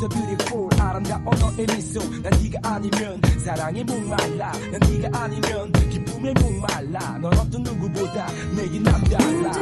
so beautiful 아름다운 너의 미소 난 네가 아니면 사랑에 목말라. 난 네가 아니면 기쁨에 목말라. 넌 어떤 누구보다 내게 남달라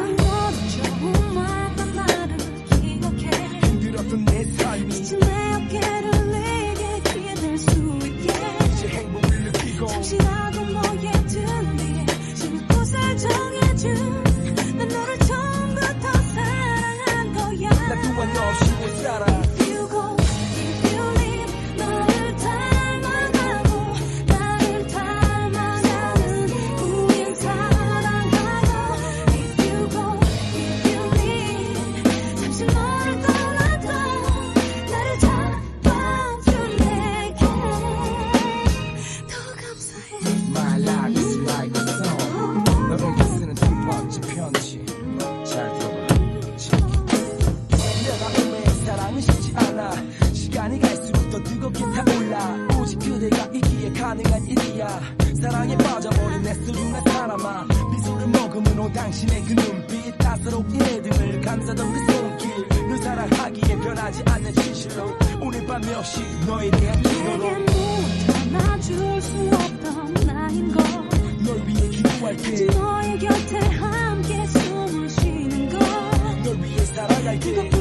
그대가 있기에 가능한 일이야. 사랑에 빠져버린 내 소중한 사람아. 미소를 머금은 당신의 그 눈빛. 따스럽게 내 등을 감싸던 그 손길. 늘 사랑하기에 변하지 않는 진실로 오늘 밤 역시 너에 대한 기도로. 내게 못 안아줄 수 없던 나인 걸널 위해 기도할 때 너의 곁에 함께 숨을 쉬는 걸널 위해 살아갈 때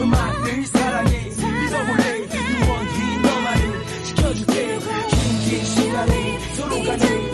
너만을 사랑해. 믿어볼래 영원히 너만을 지켜줄게. 긴긴 시간에 서로 간에